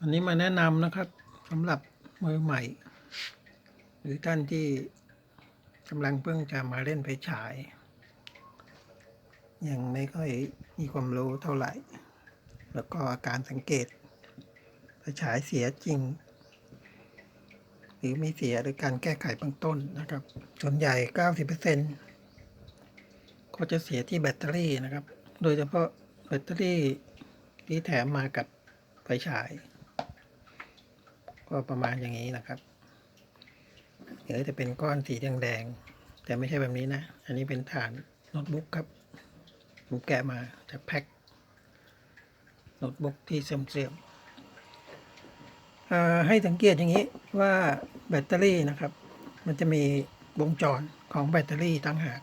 อันนี้มาแนะนำนะครับสำหรับมือใหม่ หรือท่านที่กำลังเพิ่งจะมาเล่นไฟฉาย ยังไม่ค่อยมีความรู้เท่าไหร่ แล้วก็การสังเกตไฟฉายเสียจริง หรือไม่เสียหรือการแก้ไขเบื้องต้นนะครับ ส่วนใหญ่ 90%ก็จะเสียที่แบตเตอรี่นะครับ โดยเฉพาะแบตเตอรี่ที่แถมมากับไฟฉาย ก็ประมาณอย่างนี้นะครับเดี๋ยวจะเป็นก้อนสีแดงๆแต่ไม่ใช่แบบนี้นะ อันนี้เป็นฐานโน้ตบุ๊กครับผมแกะมาจากแพ็คโน้ตบุ๊กที่เสื่อมๆอ่าให้สังเกตอย่างนี้ว่าแบตเตอรี่นะครับ มันจะมีวงจรของแบตเตอรี่ตั้งหาก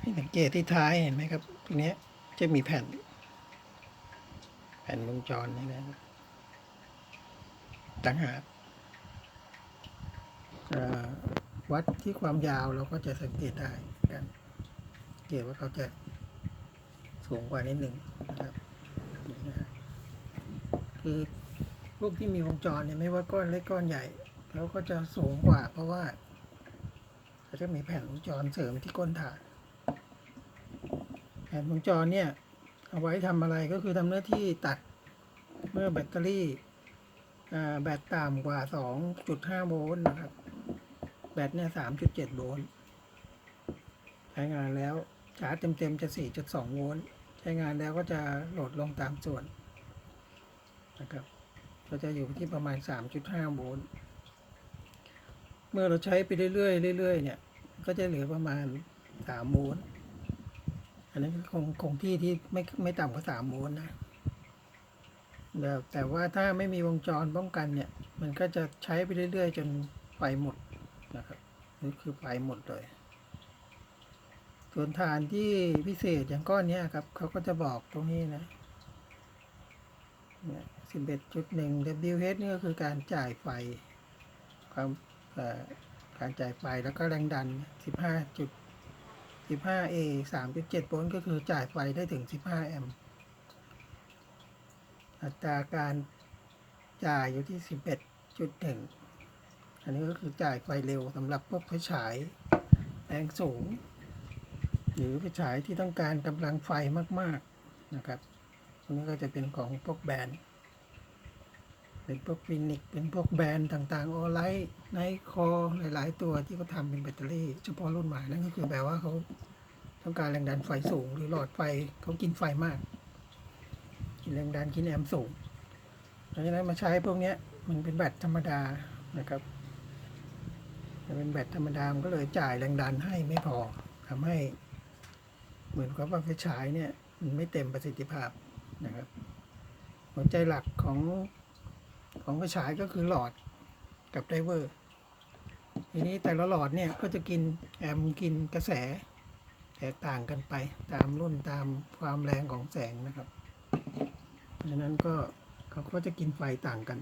ให้สังเกตที่ท้ายเห็นไหมครับตรงนี้จะมีแผ่น แผ่นวงจรนี่นะครับ ต่างหากวัดที่ความยาวเราก็จะสังเกตได้กันสังเกตว่าเขาจะสูงกว่านิดหนึ่งนะครับคือพวกที่มีวงจรเนี่ยไม่ว่าก้อนเล็กก้อนใหญ่เขาก็จะสูงกว่า เพราะว่าเขาจะมีแผ่นวงจรเสริมที่ก้นฐาน แผ่นวงจรเนี่ย เอาไว้ทำอะไรก็คือทำหน้าที่ตัดเมื่อแบตเตอรี่ แบตต่ำกว่า 2.5 โวลต์นะครับ แบตเนี่ย 3.7 โวลต์ ใช้งานแล้วชาร์จเต็มๆจะ 4.2 โวลต์ ใช้งานแล้วก็จะโหลดลงตามส่วนนะครับ ก็จะอยู่ที่ประมาณ 3.5 โวลต์ เมื่อเราใช้ไปเรื่อยๆ เรื่อยๆ เนี่ย ก็จะเหลือประมาณ 3 โวลต์ อันนี้นคงคงที่ที่ไม่ไม่ต่ำกว่า 3 โวลต์นะ แต่แต่ว่าถ้าไม่มีวงจรป้องกันเนี่ย มันก็จะใช้ไปเรื่อย ๆ จนไฟหมดนะครับนี่คือไฟหมดเลย ส่วนฐานที่พิเศษอย่างก้อนนี้ครับเขาก็จะบอกตรงนี้นะเนี่ยสิบเอ็ดจุดหนึ่ง WH นี่ก็คือการจ่ายไฟ ความการจ่ายไฟแล้วก็แรงดันสิบห้าจุดสิบห้า A สามจุดเจ็ดโวลต์ก็คือจ่ายไฟได้ถึงสิบห้าแอมป์ อัตราการจ่ายอยู่ที่ 11.1 อันนี้ก็คือจ่ายไฟเร็วสำหรับพวกไฟฉายแรงสูง หรือไฟฉายที่ต้องการกำลังไฟมาก ๆ นะครับอันนี้ก็จะเป็นของพวกแบรนด์ เป็นพวกฟินิก เป็นพวกแบรนด์ต่างๆ ออไลท์ไนคอหลาย ๆ ตัวที่เขาทำเป็นแบตเตอรี่ เฉพาะรุ่นใหม่นั่นก็คือแปลว่าเขาต้องการแรงดันไฟสูง หรือหลอดไฟเขากินไฟมาก กินแรงดันกินแอมสูงเพราะฉะนั้นมาใช้พวกนี้มันเป็นแบตธรรมดานะครับเป็นแบตธรรมดามันก็เลยจ่ายแรงดันให้ไม่พอทำให้เหมือนกับว่าไฟฉายเนี่ยมันไม่เต็มประสิทธิภาพนะครับ หัวใจหลักของของไฟฉายก็คือหลอดกับไดเวอร์ทีนี้แต่ละหลอดเนี่ยก็จะกินแอมกินกระแสแตกต่างกันไปตามรุ่นตามความแรงของแสงนะครับ เพราะฉะนั้นก็เขาก็จะกินไฟต่างกัน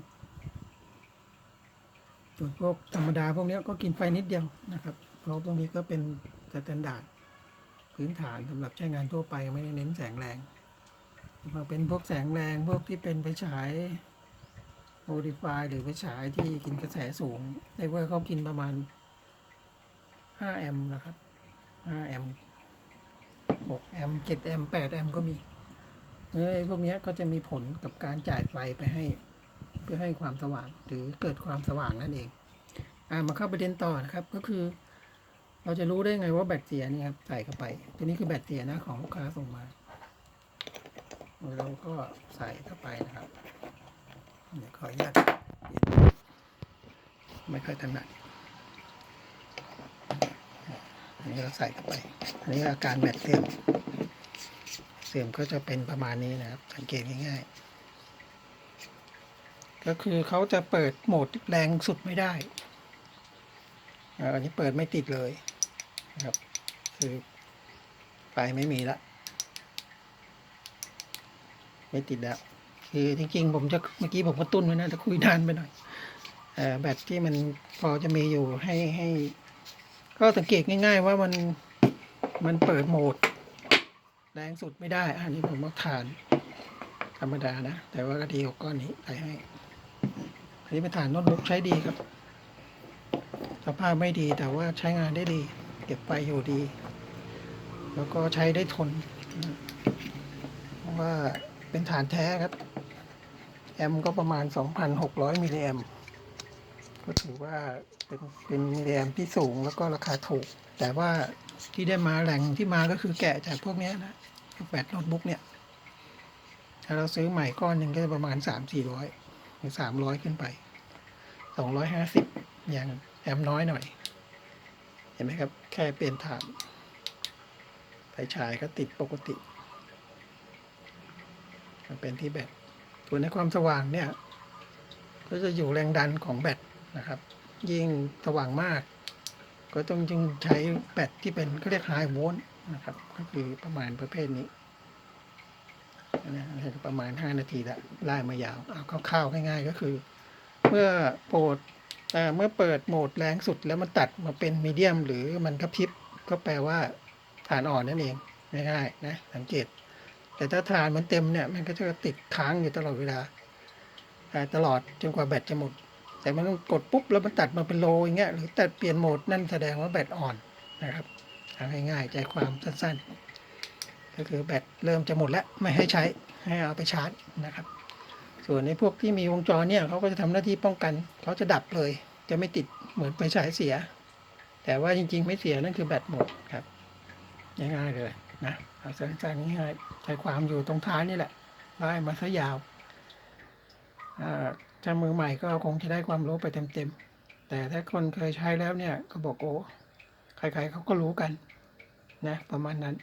ส่วนพวกธรรมดาพวกนี้ก็กินไฟนิดเดียวนะครับ เพราะพวกนี้ก็เป็นสแตนดาร์ดพื้นฐานสำหรับใช้งานทั่วไปไม่ได้เน้นแสงแรงพอเป็นพวกแสงแรงพวกที่เป็นไปฉายโมดิฟายหรือไปฉายที่กินกระแสสูงในเวอร์เขากินประมาณ 5 แอมป์นะครับ 5 แอมป์6แอมป์7แอมป์8แอมป์ก็มี เอ้พวกนี้ก็จะมีผลกับการจ่ายไฟไปให้ เพื่อให้ความสว่างหรือเกิดความสว่างนั่นเอง อ่ามาเข้าประเด็นต่อนะครับ ก็คือ เราจะรู้ได้ไงว่าแบตเสียนี่ครับใส่เข้าไป ตัวนี้คือแบตเสียนะของลูกค้าส่งมา เราก็ใส่เข้าไปนะครับเดี๋ยวขออนุญาตไม่ค่อยถนัดอันนี้เราใส่เข้าไป อันนี้อาการแบตเสื่อม สื่อมก็จะเป็นประมาณนี้นะครับ สังเกตง่ายๆ ก็คือเขาจะเปิดโหมดแรงสุดไม่ได้ อันนี้เปิดไม่ติดเลยนะครับ คือไฟไม่มีละไม่ติดแล้ว คือจริงๆ ผมจะเมื่อกี้ผมก็ตุ้นไว้นะแต่คุยนานไปหน่อยอแบตที่มันพอจะมีอยู่ให้ให้ ก็สังเกตง่าย ๆ ว่ามันมันเปิดโหมด แรงสุดไม่ได้ อันนี้ผมว่าฐาน ธรรมดานะ แต่ว่าก็ดีกว่าก้อนนี้ใส่ให้ อันนี้เป็นฐานโน้ตบุ๊กใช้ดีครับ สภาพไม่ดีแต่ว่าใช้งานได้ดี เก็บไปอยู่ดี แล้วก็ใช้ได้ทน เพราะว่าเป็นฐานแท้ครับ แอมป์ก็ประมาณ 2,600 มิลลิแอมก็ถือว่าเป็นเป็นมิลลิแอมป์ที่สูงแล้วก็ราคาถูก แต่ว่า ที่ได้มาแหล่งที่มาก็คือแกะจากพวกนี้นะแบตโน้ตบุ๊กเนี่ย ถ้าเราซื้อใหม่ก้อนหนึ่งก็จะประมาณ3-400หรือ300ขึ้นไป250อยห้าสิบอย่างแอมป์น้อยหน่อย เห็นไหมครับ แค่เปลี่ยนฐานไฟฉายก็ติดปกติ มันเป็นที่แบตส่วนในความสว่างเนี่ย ก็จะอยู่แรงดันของแบตนะครับ ยิ่งสว่างมาก ก็ต้องจึงใช้แบตที่เป็นก็เรียกไฮโวลต์นะครับ ก็คือประมาณประเภทนี้นะประมาณ 5 นาทีละไล่มายาว เอาคร่าวๆง่ายๆ ก็คือ เมื่อโปรดเมื่อเปิดโหมดแรงสุดแล้วมันตัดมาเป็นมีเดียมหรือมันกระพริบก็แปลว่าฐานอ่อนนั่นเองง่ายๆนะสังเกต แต่ถ้าฐานมันเต็มเนี่ย มันก็จะติดค้างอยู่ตลอดเวลาตลอดจนกว่าแบตจะหมด แต่มันกดปุ๊บแล้วมันตัดมาเป็นโลอย่างเงี้ยหรือตัดเปลี่ยนโหมดนั่นแสดงว่าแบตอ่อนนะครับง่ายๆใจความสั้นๆ ก็คือแบตเริ่มจะหมดแล้วไม่ให้ใช้ให้เอาไปชาร์จนะครับ ส่วนในพวกที่มีวงจรเนี่ยเขาก็จะทำหน้าที่ป้องกันเขาจะดับเลย จะไม่ติดเหมือนไฟฉายเสีย แต่ว่าจริงๆ ไม่เสียนั่นคือแบตหมดครับง่ายๆเลยนะเอาสั้นๆง่ายๆใจความอยู่ตรงท้ายนี่แหละไล่มาซะยาวอ่า ถ้ามือใหม่ก็คงจะได้ความรู้ไปเต็มๆ แต่ถ้าคนเคยใช้แล้วเนี่ยก็บอกโอ้ใครๆเขาก็รู้กันนะประมาณนั้น